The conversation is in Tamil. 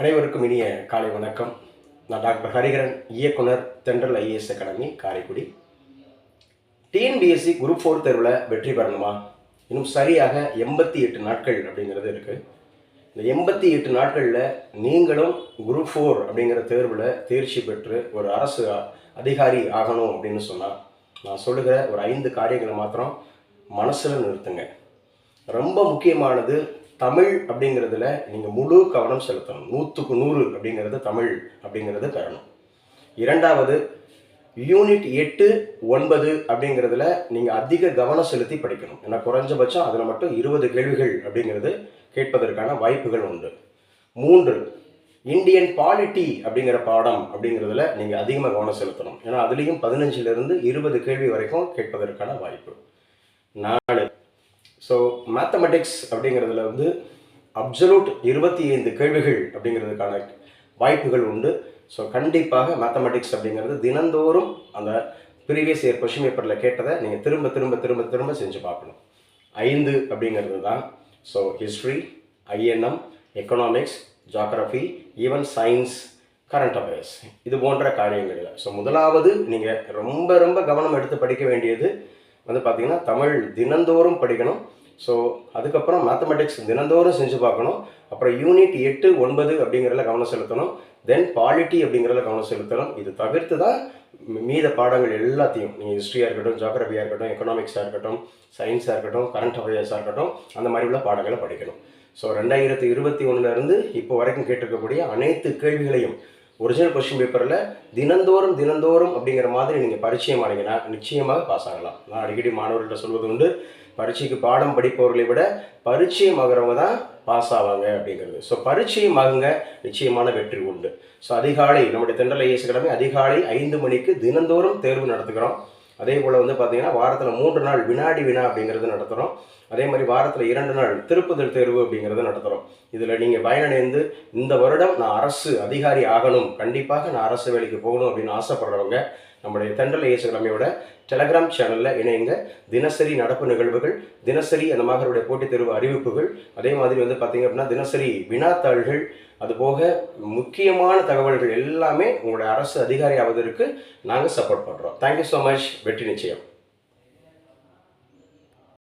அனைவருக்கும் இனிய காலை வணக்கம். நான் டாக்டர் ஹரிகரன் இயக்குனர் Thendral IAS academy Karaikudi. TNPSC group four தேர்வில் வெற்றி பெறணுமா? இன்னும் சரியாக எண்பத்தி எட்டு நாட்கள் அப்படிங்கிறது இருக்குது இந்த எண்பத்தி எட்டு நாட்களில் நீங்களும் குரூப் ஃபோர் அப்படிங்கிற தேர்வில் தேர்ச்சி பெற்று ஒரு அரசு அதிகாரி ஆகணும் அப்படின்னு சொன்னால் நான் சொல்லுகிற ஒரு ஐந்து காரியங்களை மாத்திரம் மனசில் நிறுத்துங்க. ரொம்ப முக்கியமானது தமிழ் அப்படிங்கிறதுல நீங்கள் முழு கவனம் செலுத்தணும். நூற்றுக்கு நூறு அப்படிங்கிறது தமிழ் அப்படிங்கிறது பெறணும். இரண்டாவது யூனிட் எட்டு ஒன்பது அப்படிங்கிறதுல நீங்கள் அதிக கவனம் செலுத்தி படிக்கணும். ஏன்னா குறைஞ்சபட்சம் அதில் மட்டும் இருபது கேள்விகள் அப்படிங்கிறது கேட்பதற்கான வாய்ப்புகள் உண்டு. மூன்று இந்தியன் பாலிட்டி அப்படிங்கிற பாடம் அப்படிங்கிறதுல நீங்கள் அதிகமாக கவனம் செலுத்தணும். ஏன்னா அதுலேயும் பதினஞ்சிலிருந்து இருபது கேள்வி வரைக்கும் கேட்பதற்கான வாய்ப்பு. ஸோ மேத்தமெட்டிக்ஸ் அப்படிங்கிறதுல வந்து அப்சலூட் இருபத்தி ஐந்து கேள்விகள் அப்படிங்கிறதுக்கான வாய்ப்புகள் உண்டு. ஸோ கண்டிப்பாக மேத்தமெட்டிக்ஸ் அப்படிங்கிறது தினந்தோறும் அந்த ப்ரீவியஸ் இயர் கொஷின் பேப்பரில் கேட்டதை நீங்கள் திரும்ப திரும்ப திரும்ப திரும்ப செஞ்சு பார்க்கணும். ஐந்து அப்படிங்கிறது தான். So history INM economics geography even science current affairs இது போன்ற காரியங்களில். ஸோ முதலாவது நீங்கள் ரொம்ப ரொம்ப கவனம் எடுத்து படிக்க வேண்டியது வந்து பார்த்தீங்கன்னா தமிழ் தினந்தோறும் படிக்கணும். ஸோ அதுக்கப்புறம் மேத்தமெட்டிக்ஸ் தினந்தோறும் செஞ்சு பார்க்கணும். அப்புறம் யூனிட் எட்டு ஒன்பது அப்படிங்கிறதுல கவனம் செலுத்தணும். தென் பாலிட்டி அப்படிங்கிறதுல கவனம் செலுத்தணும். இது தவிர்த்து தான் மீத பாடங்கள் எல்லாத்தையும் நீங்கள் ஹிஸ்ட்ரியாக இருக்கட்டும் ஜாகிரபியாக இருக்கட்டும் எக்கனாமிக்ஸாக இருக்கட்டும் சயின்ஸாக இருக்கட்டும் கரண்ட் அஃபேர்ஸாக இருக்கட்டும் அந்த மாதிரி உள்ள பாடங்களை படிக்கணும். ஸோ ரெண்டாயிரத்தி இருபத்தி ஒன்றுலேருந்து இப்போ வரைக்கும் கேட்டிருக்கக்கூடிய அனைத்து கேள்விகளையும் ஒரிஜினல் கொஸ்டின் பேப்பரில் தினந்தோறும் தினந்தோறும் அப்படிங்கிற மாதிரி நீங்கள் பரிச்சயம் ஆனீங்கன்னா நிச்சயமாக பாஸ் ஆகலாம். நான் அடிக்கடி மாணவர்கள்ட்ட சொல்வது உண்டு பரீட்சைக்கு பாடம் படிப்பவர்களை விட பரிச்சயம் ஆகிறவங்க தான் பாஸ் ஆவாங்க அப்படிங்கிறது. ஸோ பரிச்சயம் ஆகுங்க நிச்சயமான வெற்றி உண்டு. ஸோ அதிகாலை நம்முடைய தென்றல் ஐஎஸ் கிழமை அதிகாலை ஐந்து மணிக்கு தினந்தோறும் தேர்வு நடத்துகிறோம். அதே போல் வந்து பார்த்திங்கன்னா வாரத்தில் மூன்று நாள் வினாடி வினா அப்படிங்கிறது நடத்துகிறோம் அதே மாதிரி வாரத்தில் இரண்டு நாள் திருப்புதல் தேர்வு அப்படிங்கிறது நடத்துகிறோம் இதில் நீங்கள் பயனடைந்து இந்த வருடம் நான் அரசு அதிகாரி ஆகணும். கண்டிப்பாக நான் அரசு வேலைக்கு போகணும் அப்படின்னு ஆசைப்படுறவங்க நம்முடைய தென்றல் இயேசுகிழமையோட டெலகிராம் சேனலில் இணையுங்க தினசரி நடப்பு நிகழ்வுகள் தினசரி அந்த மகளுடைய போட்டித் தேர்வு அறிவிப்புகள் அதே மாதிரி வந்து பார்த்தீங்க அப்படின்னா தினசரி வினாத்தாள்கள் அதுபோக முக்கியமான தகவல்கள் எல்லாமே உங்களுடைய அரசு அதிகாரி ஆவதற்கு நாங்கள் சப்போர்ட் பண்ணுறோம் தேங்க்யூ ஸோ மச் வெற்றி நிச்சயம்.